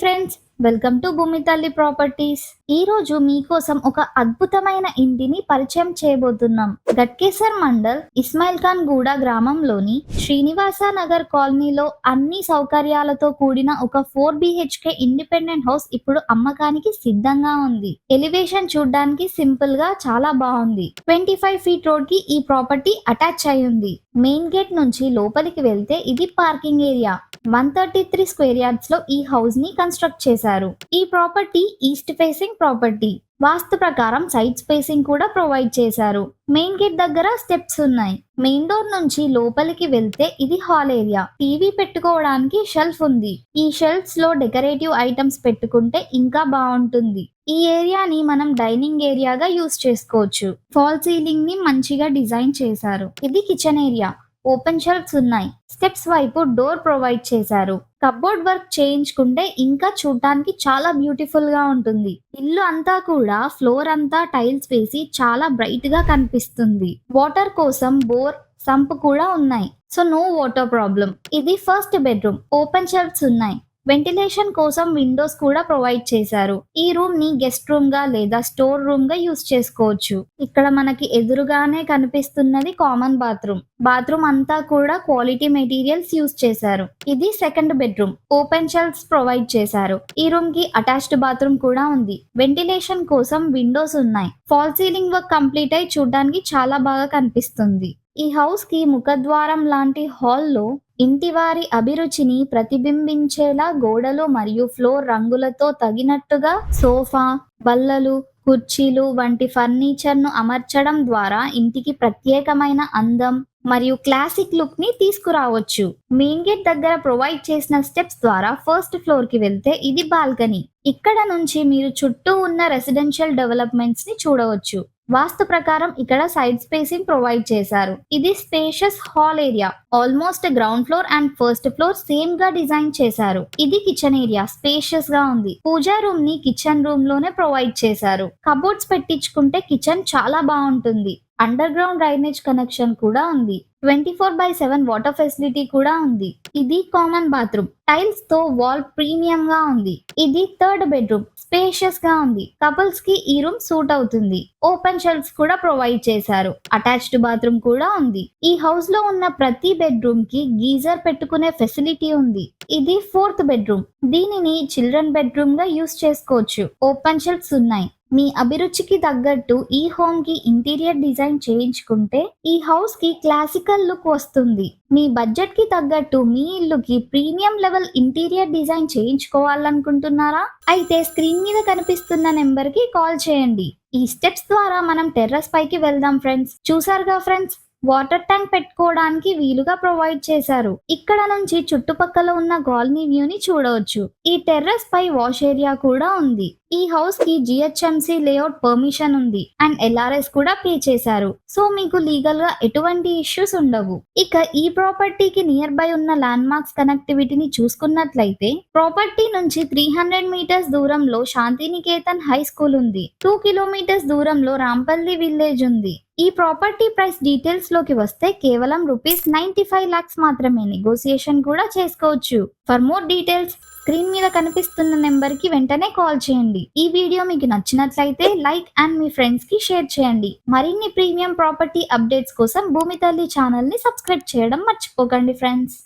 Friends welcome to భూమి తల్లి properties ఈ రోజు మీకోసం ఒక అద్భుతమైన ఇంటిని పరిచయం చేయబోతున్నాం. గట్కేసర్ మండల్ ఇస్మాయిల్ ఖాన్ గూడ గ్రామంలోని శ్రీనివాస నగర్ కాలనీలో అన్ని సౌకర్యాలతో కూడిన ఒక ఫోర్ బిహెచ్కే ఇండిపెండెంట్ హౌస్ ఇప్పుడు అమ్మకానికి సిద్ధంగా ఉంది. ఎలివేషన్ చూడడానికి సింపుల్గా చాలా బాగుంది. ట్వంటీ ఫైవ్ ఫీట్ రోడ్కి ఈ ప్రాపర్టీ అటాచ్ అయి ఉంది మెయిన్ గేట్ నుంచి లోపలికి వెళ్తే ఇది parking area. One thirty three square యార్డ్స్లో ఈ హౌస్ని కన్స్ట్రక్ట్ చేశారు. ఈ ప్రాపర్టీ ఈస్ట్ ఫేసింగ్ ప్రాపర్టీ. వాస్తు ప్రకారం సైడ్ స్పేసింగ్ కూడా ప్రొవైడ్ చేశారు. మెయిన్ గేట్ దగ్గర స్టెప్స్ ఉన్నాయి. మెయిన్ డోర్ నుంచి లోపలికి వెళ్తే ఇది హాల్ ఏరియా. టీవీ పెట్టుకోవడానికి షెల్ఫ్ ఉంది. ఈ షెల్ఫ్స్లో డెకరేటివ్ ఐటమ్స్ పెట్టుకుంటే ఇంకా బాగుంటుంది. ఈ ఏరియాని మనం డైనింగ్ ఏరియాగా యూస్ చేసుకోవచ్చు. ఫాల్ సీలింగ్ని మంచిగా డిజైన్ చేశారు. ఇది కిచెన్ ఏరియా. ఓపెన్ షెల్ఫ్స్ ఉన్నాయి. స్టెప్స్ వైపు డోర్ ప్రొవైడ్ చేశారు. కబోర్డ్ వర్క్ చేయించుకుంటే ఇంకా చూడటానికి చాలా బ్యూటిఫుల్గా ఉంటుంది. ఇల్లు అంతా కూడా ఫ్లోర్ అంతా టైల్స్ వేసి చాలా బ్రైట్గా కనిపిస్తుంది. వాటర్ కోసం బోర్ సంప్ కూడా ఉన్నాయి. సో నో వాటర్ ప్రాబ్లం ఇది ఫస్ట్ బెడ్రూమ్ ఓపెన్ షెల్ఫ్స్ ఉన్నాయి. వెంటిలేషన్ కోసం విండోస్ కూడా ప్రొవైడ్ చేశారు. ఈ రూమ్ని గెస్ట్ రూమ్గా లేదా స్టోర్ రూమ్గా యూస్ చేసుకోవచ్చు. ఇక్కడ మనకి ఎదురుగానే కనిపిస్తున్నది కామన్ బాత్రూమ్ బాత్రూమ్ అంతా కూడా క్వాలిటీ మెటీరియల్స్ యూస్ చేశారు. ఇది second bedroom open shelves provide చేశారు. ఈ రూమ్కి అటాచ్డ్ బాత్రూమ్ కూడా ఉంది. వెంటిలేషన్ కోసం విండోస్ ఉన్నాయి. ఫాల్ సీలింగ్ వర్క్ కంప్లీట్ అయి చూడడానికి చాలా బాగా కనిపిస్తుంది. ఈ హౌస్కి ముఖద్వారం లాంటి హాల్లో ఇంటివారి అభిరుచిని ప్రతిబింబించేలా గోడలు మరియు ఫ్లోర్ రంగులతో తగినట్టుగా సోఫా బల్లలు కుర్చీలు వంటి ఫర్నిచర్ను అమర్చడం ద్వారా ఇంటికి ప్రత్యేకమైన అందం మరియు క్లాసిక్ లుక్ని తీసుకురావచ్చు. మెయిన్ గేట్ దగ్గర ప్రొవైడ్ చేసిన స్టెప్స్ ద్వారా ఫస్ట్ ఫ్లోర్కి వెళ్తే ఇది బాల్కనీ. ఇక్కడ నుంచి మీరు చుట్టూ ఉన్న రెసిడెన్షియల్ డెవలప్మెంట్స్ని చూడవచ్చు. వాస్తు ప్రకారం ఇక్కడ సైడ్ స్పేసింగ్ ప్రొవైడ్ చేశారు. ఇది spacious hall area almost ground floor and first floor సేమ్గా design చేశారు. ఇది కిచెన్ ఏరియా స్పేషియస్గా ఉంది. పూజా రూమ్ని కిచెన్ రూమ్లోనే ప్రొవైడ్ చేశారు. కబోర్డ్స్ పెట్టించుకుంటే కిచెన్ చాలా బాగుంటుంది. అండర్ గ్రౌండ్ డ్రైనేజ్ కనెక్షన్ కూడా ఉంది. Twenty four by seven water facility కూడా ఉంది. ఇది కామన్ బాత్రూమ్. టైల్స్తో వాల్ ప్రీమియం గా ఉంది. ఇది థర్డ్ బెడ్రూమ్. స్పేషియస్గా ఉంది. కపుల్స్కి ఈ రూమ్ సూట్ అవుతుంది. ఓపెన్ షెల్ఫ్స్ కూడా ప్రొవైడ్ చేశారు. అటాచ్డ్ బాత్రూమ్ కూడా ఉంది. ఈ హౌస్లో ఉన్న ప్రతి బెడ్రూమ్కి గీజర్ పెట్టుకునే ఫెసిలిటీ ఉంది. ఇది ఫోర్త్ బెడ్రూమ్. దీనిని చిల్డ్రన్ బెడ్రూమ్గా యూస్ చేసుకోవచ్చు. ఓపెన్ షెల్ఫ్స్ ఉన్నాయి. మీ అభిరుచికి తగ్గట్టు ఈ హోమ్కి ఇంటీరియర్ డిజైన్ చేయించుకుంటే ఈ హౌస్కి క్లాసికల్ లుక్ వస్తుంది. మీ బడ్జెట్కి తగ్గట్టు మీ ఇల్లుకి ప్రీమియం లెవెల్ ఇంటీరియర్ డిజైన్ చేయించుకోవాలనుకుంటున్నారా? అయితే స్క్రీన్ మీద కనిపిస్తున్న నెంబర్కి కాల్ చేయండి. ఈ స్టెప్స్ ద్వారా మనం టెర్రస్ పైకి వెళ్దాం ఫ్రెండ్స్ చూసారుగా ఫ్రెండ్స్ వాటర్ ట్యాంక్ పెట్టుకోవడానికి వీలుగా ప్రొవైడ్ చేశారు. ఇక్కడ నుంచి చుట్టుపక్కల ఉన్న గాల్నీ వ్యూ ని చూడవచ్చు. ఈ టెర్రస్ పై వాష్ ఏరియా కూడా ఉంది. ఈ హౌస్కి జిహెచ్ఎంసి లేఅవుట్ పర్మిషన్ ఉంది. అండ్ ఎల్ఆర్ఎస్ కూడా పే చేశారు. సో మీకు లీగల్గా ఎటువంటి ఇష్యూస్ ఉండవు. ఇక ఈ ప్రాపర్టీకి నియర్ బై ఉన్న ల్యాండ్ మార్క్స్ కనెక్టివిటీని చూసుకున్నట్లయితే ప్రాపర్టీ నుంచి త్రీ హండ్రెడ్ మీటర్స్ దూరంలో శాంతినికేతన్ హై స్కూల్ ఉంది. టూ కిలోమీటర్స్ దూరంలో రాంపల్లి విలేజ్ ఉంది. ఈ ప్రాపర్టీ ప్రైస్ డీటెయిల్స్లోకి వస్తే కేవలం రూపీస్ నైన్టీ ఫైవ్ లాక్స్ మాత్రమే నెగోసియేషన్ కూడా చేసుకోవచ్చు. ఫర్ మోర్ డీటెయిల్స్ స్క్రీన్ మీద కనిపిస్తున్న నెంబర్కి వెంటనే కాల్ చేయండి. ఈ వీడియో మీకు నచ్చినట్లయితే లైక్ అండ్ మీ ఫ్రెండ్స్కి షేర్ చేయండి. మరిన్ని ప్రీమియం ప్రాపర్టీ అప్డేట్స్ కోసం భూమి తల్లి ఛానల్ని సబ్స్క్రైబ్ చేయడం మర్చిపోకండి ఫ్రెండ్స్